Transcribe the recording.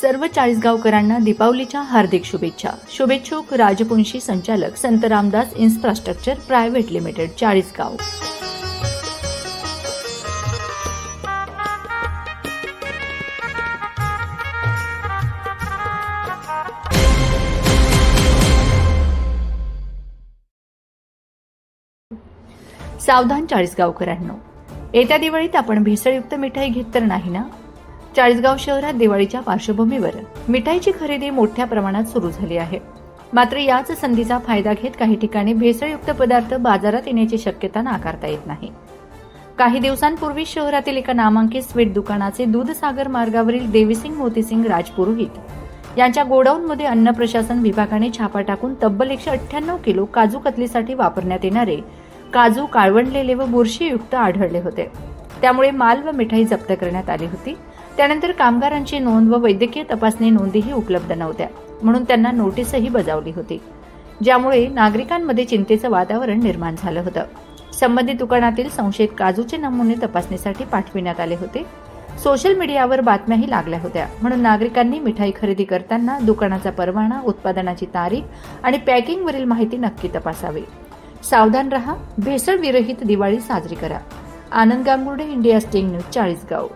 सर्व चाळीसगावकरांना दीपावलीच्या हार्दिक शुभेच्छा. शुभेच्छुक राजपुंशी संचालक Sant Ramdas infrastructure private limited Chalisgaon. सावधान चाळीसगावकरांनो. येत्या दिवाळीत आपण भेसळयुक्त मिठाई घेत तर नाही ना? चाळीसगाव शहरात दिवाळीच्या पार्श्वभूमीवर मिठाईची खरेदी मोठ्या प्रमाणात सुरू झाली आहे. मात्र याच संधीचा फायदा घेत काही ठिकाणी भेसळयुक्त पदार्थ बाजारात येण्याची शक्यता नाकारता येत नाही. काही दिवसांपूर्वी शहरातील एका नामांकित स्वीट दुकानाचे दूधसागर मार्गावरील देवीसिंग मोतीसिंग राजपुरोहित यांच्या गोडाऊनमध्ये अन्न प्रशासन विभागाने छापा टाकून तब्बल एकशे अठ्ठ्याण्णव किलो काजू कतलीसाठी वापरण्यात येणारे काजू काळवंडलेले व बुरशीयुक्त आढळले होते. त्यामुळे माल व मिठाई जप्त करण्यात आली होती. त्यानंतर कामगारांची नोंद व वैद्यकीय तपासणी नोंदीही उपलब्ध नव्हत्या म्हणून त्यांना नोटीसही बजावली होती. ज्यामुळे नागरिकांमध्ये चिंतेचं वातावरण निर्माण झालं होतं. संबंधित दुकानातील संशयित काजूचे नमुने तपासणीसाठी पाठविण्यात आले होते. सोशल मीडियावर बातम्याही लागल्या होत्या म्हणून नागरिकांनी मिठाई खरेदी करताना दुकानाचा परवाना उत्पादनाची तारीख आणि पॅकिंगवरील माहिती नक्की तपासावी. सावधान रहा भेसळ विरहित दिवाळी साजरी करा. Anand Gangurde India sting news Chalisgaon